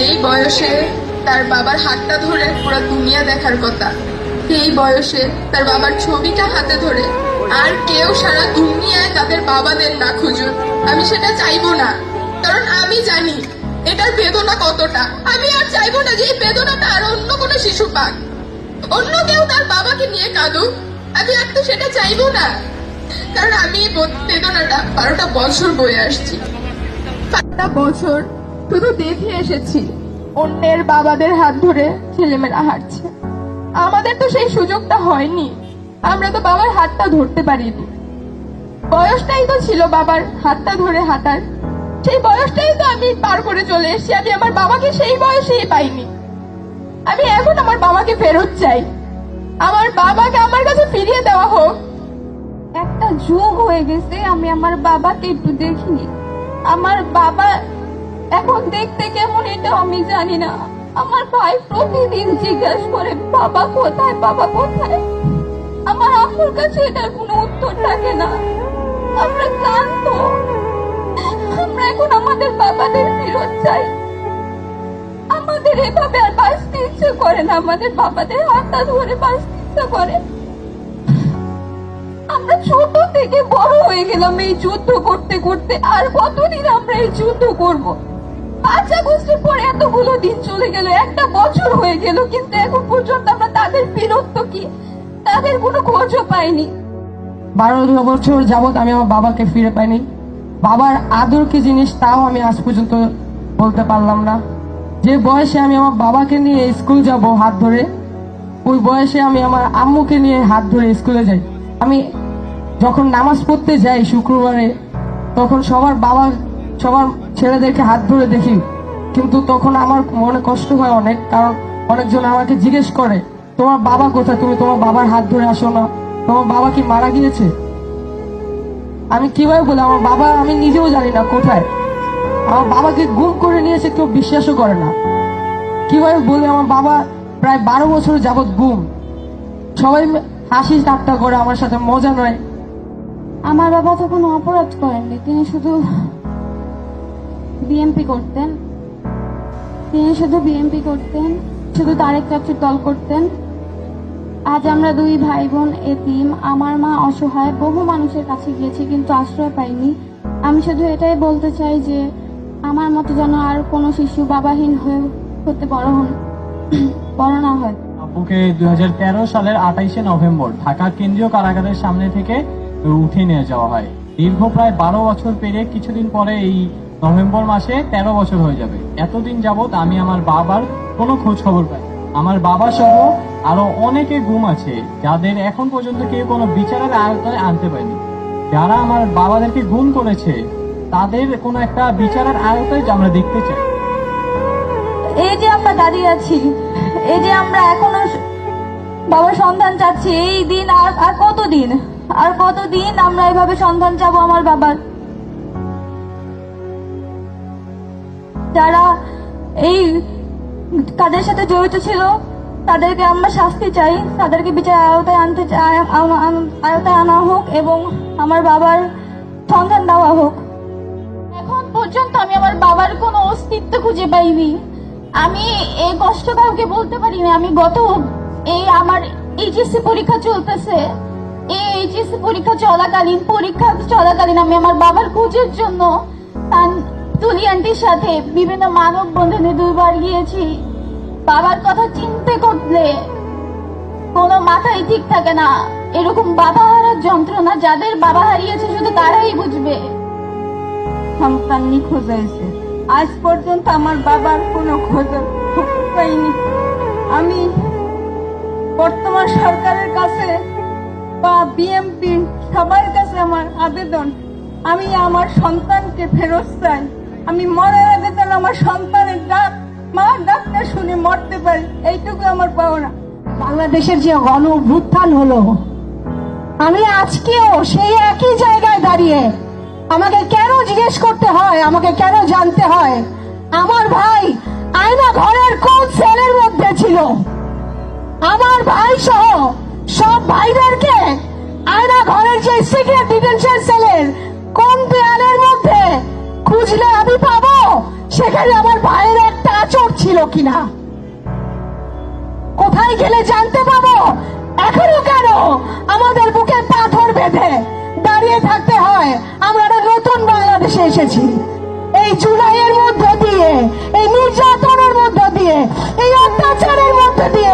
যেই বয়সে তার বাবার হাতটা ধরে পুরো দুনিয়া দেখার কথা। সেই বয়সে তার বাবার ছবিটা হাতে ধরে আর কেউ সারা দুনিয়ায় তাদের বাবাদের না খুঁজুন আমি সেটা চাইব না। কারণ আমি জানি এটার বেদনা কতটা। আমি আর চাইব না যে এই বেদনাটা আর অন্য কোনো শিশু পাক। অন্য কেউ তার বাবাকে নিয়ে কাঁদুক। আমি আর তো সেটা চাইব না। কারণ আমি বেদনাটা বারোটা বছর বয়ে আসছি। বছর শুধু দেখে এসেছি। অন্যের বাবাদের হাত ধরে ছেলেমেয়েরা হাঁটছে। আমাদের তো সেই সুযোগটা হয়নি। আমরা তো বাবার হাতটা ধরতে পারিনি। বয়সটাই তো ছিল বাবার হাতটা ধরে হাঁটার। সেই বয়সটাই তো আমি পার করে চলে এসেছি। আমি আমার বাবাকে সেই বয়সেই পাইনি। আমি এখন আমার বাবাকে ফেরত চাই। আমার বাবাকে আমার কাছে ফিরিয়ে দেওয়া হোক। একটা যুগ হয়ে গেছে, আমি আমার বাবাকে একটু দেখিনি। আমার বাবা এখন দেখতে কেমন এটা আমি জানি না। আমার ভাই প্রতিদিন জিজ্ঞাসা করে, বাবা কোথায়? বাবা কোথায়? আমার আপুর কাছে এটার কোনো উত্তর থাকে না। আমরা ক্লান্ত। আমরা এখন আমাদের বাবাদের ফেরত চাই। আমাদের এভাবে আর বাঁচতে ইচ্ছে করে না। আমাদের বাবাদের হাতটা ধরে বাঁচতে ইচ্ছে করে। আমরা ছোট থেকে বড় হয়ে গেলাম এই যুদ্ধ করতে করতে। আর কতদিন আমরা এই যুদ্ধ করব? পাঁচ আগস্টের পরে এতগুলো দিন চলে গেল, একটা বছর হয়ে গেল, কিন্তু এখন পর্যন্ত আমরা তাদের ফিরত কি? তাদের কোনো খোঁজও পাইনি। বারো বছর যাবত আমি আমার বাবাকে ফিরে পাইনি। বাবার আদর কি জিনিস তাও আমি আজ পর্যন্ত বলতে পারলাম না। যে বয়সে আমি আমার বাবাকে নিয়ে স্কুল যাব হাত ধরে, ওই বয়সে আমি আমার আম্মুকে নিয়ে হাত ধরে স্কুলে যাই। আমি যখন নামাজ পড়তে যাই শুক্রবারে, তখন সবার বাবা সবার ছেলেদেরকে হাত ধরে দেখি। কিন্তু তখন আমার মনে কষ্ট হয় অনেক, কারণ অনেকজন আমাকে জিজ্ঞেস করে, তোমার বাবা কোথায়? তুমি তোমার বাবার হাত ধরে আসো না। তোমার বাবা কি মারা গিয়েছে? আমি কীভাবে বলি, আমার বাবা আমি নিজেও জানি না কোথায়। আমার বাবাকে গুম করে নিয়েছে কেউ বিশ্বাসও করে না। কীভাবে বলি, আমার বাবা প্রায় বারো বছর যাবৎ গুম। সবাই হাসি ঠাট্টা করে, আমার সাথে মজা নয়। আমার বাবা তো কোনো অপরাধ করেননি। তিনি শুধু বিএমপি করতেন। তিনি শুধু বিএমপি করতেন, শুধু তারেক চাচুর দল করতেন। আজ আমরা দুই ভাই বোন এ এতিম, আমার মা অসহায়, বহু মানুষের কাছে গিয়েছি কিন্তু আশ্রয় পাইনি। আমি শুধু এটাই বলতে চাই যে, আমার মতো যেন আর কোনো শিশু বাবাহীন হয়ে হতে বড় হন, বড় না হয়। আব্বুকে দুই সালের আঠাইশে নভেম্বর ঢাকা কেন্দ্রীয় কারাগারের সামনে থেকে উঠে নিয়ে যাওয়া হয়। দীর্ঘ প্রায় বারো বছর পেরে কিছুদিন পরে এই নভেম্বর মাসে তেরো বছর হয়ে যাবে। এতদিন যাবত আমি আমার বাবার কোনো খোঁজ খবর পাই আমার বাবা সহ আরও অনেকে গুম আছে, যাদের এখন পর্যন্ত কেউ কোনো বিচারের আয়তায় আনতে পারেনি। যারা আমার বাবাদেরকে গুম করেছে, তাদের কোনো একটা বিচারের আয়তায় আমরা দেখতে চাই। এই যে আমরা দাঁড়িয়ে আছি, এই যে আমরা এখনও বাবার সন্ধান চাচ্ছি, এই দিন আর আর কতদিন? আর কতদিন আমরা এভাবে সন্ধান চাবো আমার বাবার? যারা এই কাজের সাথে জড়িত ছিল, তাদেরকে আমরা শাস্তি চাই। তাদেরকে বিচার আওতায় আনতে আওতায় আনা হোক এবং আমার বাবার সন্ধান দেওয়া হোক। এখন পর্যন্ত আমি আমার বাবার কোনো অস্তিত্ব খুঁজে পাইনি। আমি এই কষ্ট কাউকে বলতে পারি না। আমি গত এই আমার এইচএসসি পরীক্ষা চলতেছে। এই এইচএসসি পরীক্ষা চলাকালীন পরীক্ষা চলাকালীন আমি আমার বাবার খোঁজের জন্য তুলি আন্টির সাথে বিভিন্ন মানব বন্ধনে দুবার গিয়েছি। বাবার কথা চিনতে করলে কোনো মাথায় ঠিক থাকে না। এরকম বাবা হারার যন্ত্রণা যাদের বাবা হারিয়েছে শুধু তারাই বুঝবে। সন্তান নিখোঁজ হয়েছে। আজ পর্যন্ত আমার বাবার কোনো খোঁজ পাইনি। আমি বর্তমান সরকারের কাছে বা বিএমপি সবার কাছে আমার আবেদন। আমি আমার সন্তানকে ফেরত চাই। আমি মরার আগে যেন আমার সন্তানের ডাক মা ডাকটা শুনে মরতে পারি। এইটুকু আমার পাওনা। বাংলাদেশের যে গণ অভ্যুত্থান হলো, আমি আজকেও সেই একই জায়গায় দাঁড়িয়ে আমাকে কেন জিজ্ঞেস করতে হয়, আমাকে কেন জানতে হয়? আমার ভাই আয়না ঘরের কোন সেলের মধ্যে ছিল? আমার ভাই সহ সব ভাইদেরকে আয়না ঘরের যে সিক্রেট ডিটেনশন সেলের কোন দেয়ালের মধ্যে খুঁজলে আমি পাবো? সেখানে আমার ভাইয়ের একটা আচর ছিল কিনা? কোথায় গেলে জানতে পাবো? এখনও কেন? আমাদের বুকে পাথর বেঁধে দাঁড়িয়ে থাকতে হয়। আমরা নতুন বাংলাদেশে এসেছি। এই জুলাইয়ের মধ্য দিয়ে, এই নির্যাতনের মধ্য দিয়ে, এই অত্যাচারের মধ্য দিয়ে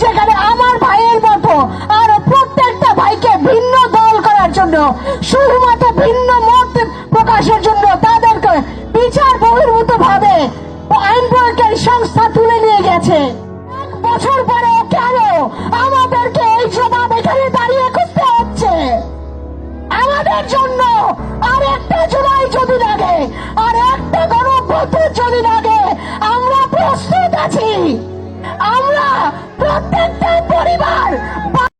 যেখানে আমার ভাইয়ের মতো আর প্রত্যেকটা ভাইকে ভিন্ন দল করার জন্য, শুধুমাত্র ভিন্ন মত প্রকাশের জন্য তাদেরকে বিচার বহির্ভূত ভাবে আইন প্রয়োগকারী সংস্থা তুলে নিয়ে গেছে। বছর পরে কেন আমাদেরকে এই এখানে দাঁড়িয়ে হচ্ছে? আমাদের জন্য আর একটা জুলাই যদি লাগে, আর একটা গণভ্যুত্থান যদি লাগে, আমরা প্রস্তুত আছি। আমরা প্রত্যেকটা পরিবার